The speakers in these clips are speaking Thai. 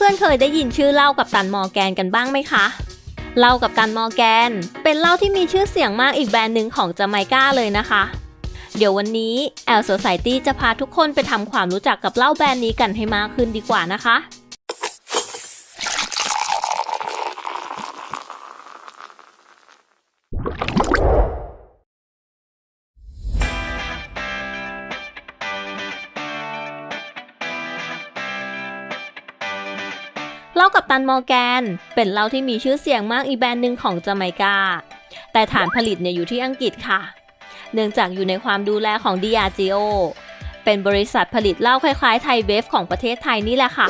พื่อนๆ เคยได้ยินชื่อเหล้ากับตันมอร์แกนกันบ้างไหมคะเหล้ากับตันมอร์แกน เป็นเหล้าที่มีชื่อเสียงมากอีกแบรนด์หนึ่งของจาไมกาเลยนะคะ เดี๋ยววันนี้แอลโซไซตี้จะพาทุกคนไปทำความรู้จักกับเหล้าแบรนด์นี้กันให้มากขึ้นดีกว่านะคะ เหล้ากับตันมอร์แกน เป็นเหล้าที่มีชื่อเสียงมากอีกแบรนด์หนึ่งของจาไมกา แต่ฐานผลิตเนี่ยอยู่ที่อังกฤษค่ะ เนื่องจากอยู่ในความดูแลของ Diageo เป็นบริษัทผลิตเหล้าคล้ายๆไทยเบฟของประเทศไทยนี่แหละค่ะ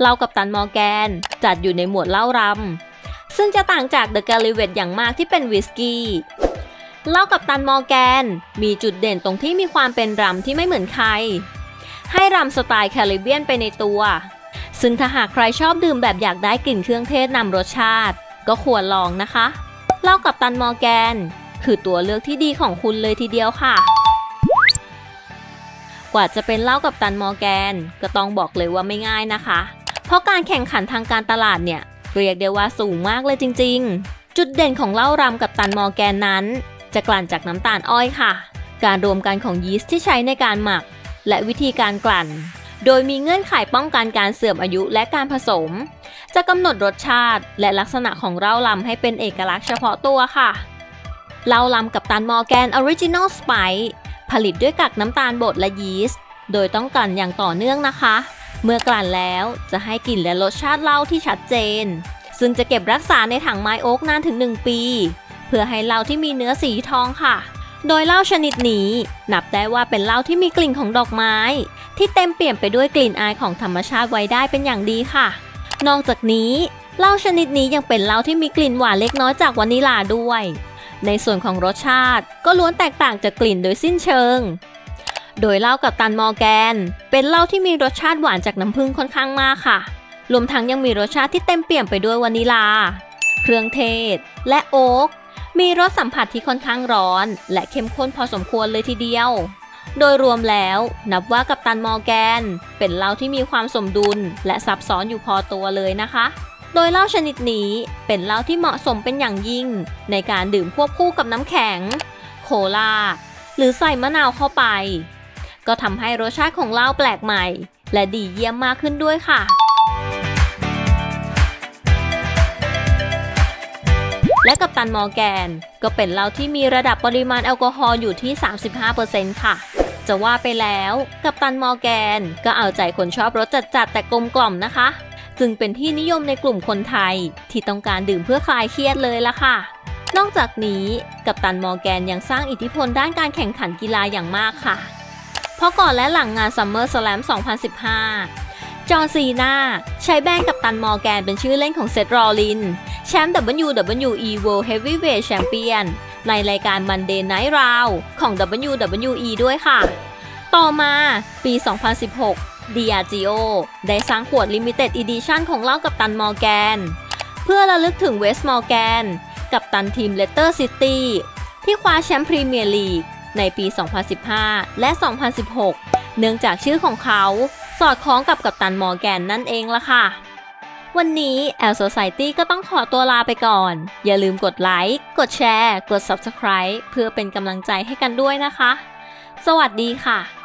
เหล้ากับตันมอร์แกนจัดอยู่ในหมวดเหล้ารำซึ่งจะต่างจากเดอะกาลิเวตอย่างมากที่เป็นวิสกี้เหล้ากับตันมอร์แกน มีจุดเด่นตรงที่มีความเป็นรำที่ไม่เหมือนใคร ให้รำสไตล์แคริบเบียนไปในตัว ซึ่งถ้าหากใครชอบดื่มแบบอยากได้กลิ่นเครื่องเทศนำรสชาติ ก็ควรลองนะคะเหล้ากับตันมอร์แกน คือตัวเลือกที่ดีของคุณเลยทีเดียวค่ะ กว่าจะเป็นเหล้ากับตันมอร์แกน ก็ต้องบอกเลยว่าไม่ง่ายนะคะ เพราะการแข่งขันทางการตลาดเนี่ยเรียกได้ว่าสูงมากเลยจริง ๆ จุดเด่นของเหล้ารำกับตันมอร์แกนนั้น จะกลั่นจากน้ำตาลอ้อยค่ะ การรวมกันของยีสต์ที่ใช้ในการหมัก และวิธีการกลั่น โดยมีเงื่อนไขป้องกันการเสื่อมอายุและการผสม จะกำหนดรสชาติและลักษณะของเหล้าลำให้เป็นเอกลักษณ์เฉพาะตัวค่ะเหล้าลำกับตันมอร์แกนออริจินอลสไปผลิตด้วยกากน้ำตาลบดและยีสต์โดยต้องกลั่นอย่างต่อเนื่องนะคะ เมื่อกลั่นแล้วจะให้กลิ่นและรสชาติเหล้าที่ชัดเจน ซึ่งจะเก็บรักษาในถังไม้โอ๊กนานถึง 1 ปี เพื่อให้เหล้าที่มีเนื้อสีทองค่ะ โดยเหล้าชนิดนี้ นับได้ว่าเป็นเหล้าที่มีกลิ่นของดอกไม้ ที่เต็มเปี่ยมไปด้วยกลิ่นอายของธรรมชาติไว้ได้เป็นอย่างดีค่ะ นอกจากนี้เหล้าชนิดนี้ยังเป็นเหล้าที่มีกลิ่นหวานเล็กน้อยจากวานิลาด้วย ในส่วนของรสชาติก็ล้วนแตกต่างจากกลิ่นโดยสิ้นเชิง โดยเหล้ากับตันมอร์แกน เป็นเหล้าที่มีรสชาติหวานจากน้ำผึ้งค่อนข้างมากค่ะ รวมทั้งยังมีรสชาติที่เต็มเปี่ยมไปด้วยวานิลา เครื่องเทศ และโอ๊ก มีรสสัมผัสที่ค่อนข้างร้อน และเข้มข้นพอสมควรเลยทีเดียว โดยรวมแล้วนับว่ากับตันมอร์แกน เป็นเหล้าที่มีความสมดุล และซับซ้อนอยู่พอตัวเลยนะคะ โดยเหล้าชนิดนี้เป็นเหล้าที่เหมาะสมเป็นอย่างยิ่ง ในการดื่มควบคู่กับน้ำแข็ง โคลาหรือใส่มะนาวเข้าไป ก็ทำให้รสชาติของเหล้าแปลกใหม่ และดีเยี่ยมมากขึ้นด้วยค่ะ และกับตันมอร์แกน ก็เป็นเหล้าที่มีระดับปริมาณแอลกอฮอล์อยู่ที่ 35%ค่ะ จะว่าไปแล้ว กับตันมอร์แกน ก็เอาใจคนชอบรสจัดๆแต่กลมกล่อมนะคะ จึงเป็นที่นิยมในกลุ่มคนไทย ที่ต้องการดื่มเพื่อคลายเครียดเลยละค่ะ นอกจากนี้ กับตันมอร์แกนยังสร้างอิทธิพลด้านการแข่งขันกีฬาอย่างมากค่ะ เพราะก่อนและหลังงาน Summer Slam 2015จอห์ซีนาใช้แบรนด์กับตันมอร์แกนเป็นชื่อเล่นของเซธรอลิน แชมป์ WWE World Heavyweight Champion ในรายการ Monday Night Raw ของ WWE ด้วยค่ะ ต่อมาปี 2016 Diageo ได้สร้างขวด Limited Edition ของเล้ากับตันมอร์แกน เพื่อระลึกถึงเวสต์มอร์แกน กับตันทีมเลสเตอร์ซิตี้ที่คว้าแชมป์พรีเมียร์ลีกในปี 2015 และ 2016 เนื่องจากชื่อของเขา สอดคล้องกับกัปตันมอร์แกนนั่นเองละค่ะ วันนี้ L Society ก็ต้องขอตัวลาไปก่อน อย่าลืมกดไลค์ กดแชร์ กด Subscribe เพื่อเป็นกำลังใจให้กันด้วยนะคะ สวัสดีค่ะ